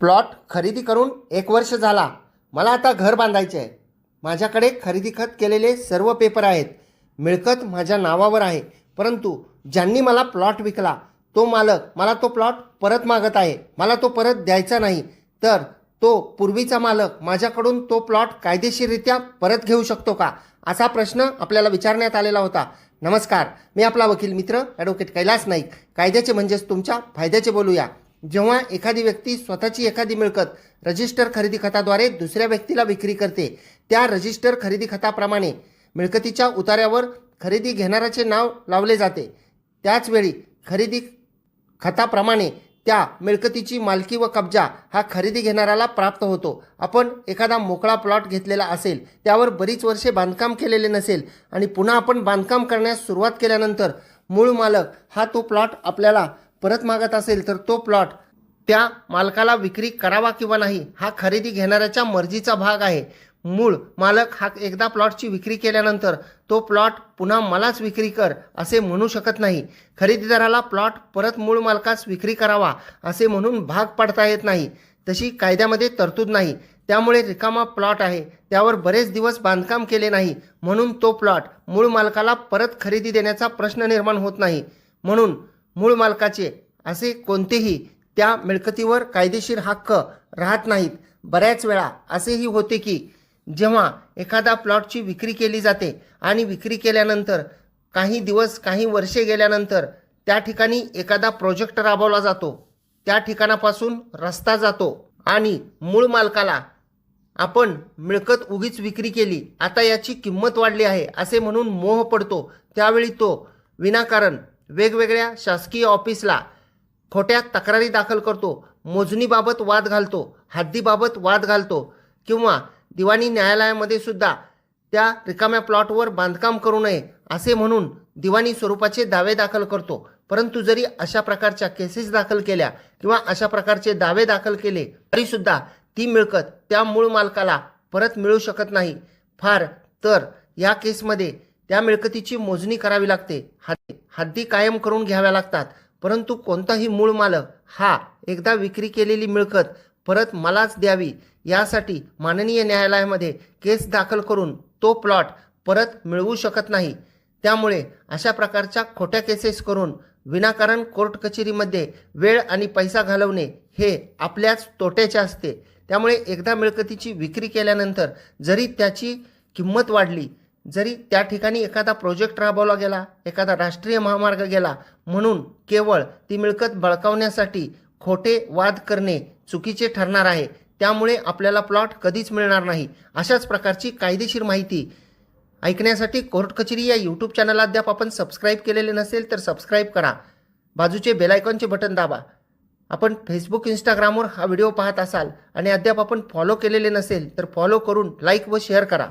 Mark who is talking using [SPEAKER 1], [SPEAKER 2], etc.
[SPEAKER 1] Plot खरेदी करून एक वर्ष झाला. मला आता घर बांधायचे आहे माझ्याकडे खरेदी खत केलेले सर्व पेपर आहेत. मिळकत माझ्या नावावर आहे. परंतु ज्यांनी मला प्लॉट विकला तो मालक मला तो प्लॉट परत मागत आहे. मला तो परत द्यायचा नाही. तर तो पूर्वीचा मालक माझ्याकडून तो प्लॉट कायदेशीररित्या परत घेऊ शकतो का? असा प्रश्न आपल्याला विचारण्यात आलेला होता. नमस्कार. मी आपला वकील मित्र ॲडव्होकेट कैलास नाईक. कायद्याचे म्हणजेच तुमच्या फायद्याचे बोलूया. जेव्हा एखादी व्यक्ती स्वतःची एखादी मिळकत रजिस्टर खरेदी खताद्वारे दुसऱ्या व्यक्तीला विक्री करते त्या रजिस्टर खरेदी खताप्रमाणे मिळकतीच्या उतार्यावर खरेदी घेणाऱ्याचे नाव लावले जाते. त्याचवेळी खरेदी खताप्रमाणे त्या मिळकतीची मालकी व कब्जा हा खरेदी घेणाऱ्याला प्राप्त होतो. आपण एखादा मोकळा प्लॉट घेतलेला असेल त्यावर बरीच वर्षे बांधकाम केलेले नसेल आणि पुन्हा आपण बांधकाम करण्यास सुरुवात केल्यानंतर मूळ मालक हा तो प्लॉट आपल्याला परत मागत असेल तर तो प्लॉट त्या मालकाला विक्री करावा किंवा नाही हा खरेदी घेणाऱ्याच्या मर्जीचा भाग आहे. मूळ मालक हा एकदा प्लॉटची विक्री केल्यानंतर तो प्लॉट पुन्हा मलाच विक्री कर असे म्हणू शकत नाही. खरेदीदाराला प्लॉट परत मूळ मालकास विक्री करावा असे म्हणून भाग पाडता येत नाही. तशी कायद्यामध्ये तरतूद नाही. त्यामुळे रिकामा प्लॉट आहे. त्यावर बरेच दिवस बांधकाम केले नाही. म्हणून तो प्लॉट मूळ मालकाला परत खरेदी देण्याचा प्रश्न निर्माण होत नाही. म्हणून मूळ मालकाचे असे कोणतेही त्या मिळकतीवर कायदेशीर हक्क राहत नाहीत. बऱ्याच वेळा असेही होते की जेव्हा एखादा प्लॉटची विक्री केली जाते आणि विक्री केल्यानंतर काही दिवस काही वर्षे गेल्यानंतर त्या ठिकाणी एखादा प्रोजेक्ट राबवला जातो. त्या ठिकाणापासून रस्ता जातो आणि मूळ मालकाला आपण मिळकत उगीच विक्री केली आता याची किंमत वाढली आहे असे म्हणून मोह पडतो. त्यावेळी तो विनाकारण वेगवेगळ्या शासकीय ऑफिसला खोट्या तक्रारी दाखल करतो मोजणीबाबत वाद घालतो हद्दीबाबत वाद घालतो किंवा दिवाणी न्यायालयामध्ये सुद्धा त्या रिकाम्या प्लॉटवर बांधकाम करू नये असे म्हणून दिवाणी स्वरूपाचे दावे दाखल करतो. परंतु जरी अशा प्रकारच्या केसेस दाखल केल्या किंवा अशा प्रकारचे दावे दाखल केले तरीसुद्धा ती मिळकत त्या मूळ मालकाला परत मिळू शकत नाही. फार तर या केसमध्ये त्या मिळकतीची मोजणी करावी लागते. हद्दी हद्दी कायम करून घ्याव्या लागतात. परंतु कोणताही मूळ मालक हा एकदा विक्री केलेली मिळकत परत मलाच द्यावी यासाठी माननीय न्यायालयामध्ये केस दाखल करून तो प्लॉट परत मिळवू शकत नाही. त्यामुळे अशा प्रकारच्या खोट्या केसेस करून विनाकारण कोर्ट कचेरीमध्ये वेळ आणि पैसा घालवणे हे आपल्याच तोट्याचे असते. त्यामुळे एकदा मिळकतीची विक्री केल्यानंतर जरी त्याची किंमत वाढली जरी त्या ठिकाणी एखादा प्रोजेक्ट राबवला गेला एखादा राष्ट्रीय महामार्ग गेला म्हणून केवळ ती मिळकत बळकावण्यासाठी खोटे वाद करणे चुकीचे ठरणार आहे. त्यामुळे आपल्याला प्लॉट कधीच मिळणार नाही. अशाच प्रकारची कायदेशीर माहिती ऐकण्यासाठी कोर्ट कचेरी या यूट्यूब चॅनलला अद्याप आपण सबस्क्राईब केलेले नसेल तर सबस्क्राईब करा. बाजूचे बेलायकॉनचे बटन दाबा. आपण फेसबुक इंस्टाग्रामवर हा व्हिडिओ पाहत असाल आणि अद्याप आपण फॉलो केलेले नसेल तर फॉलो करून लाईक व शेअर करा.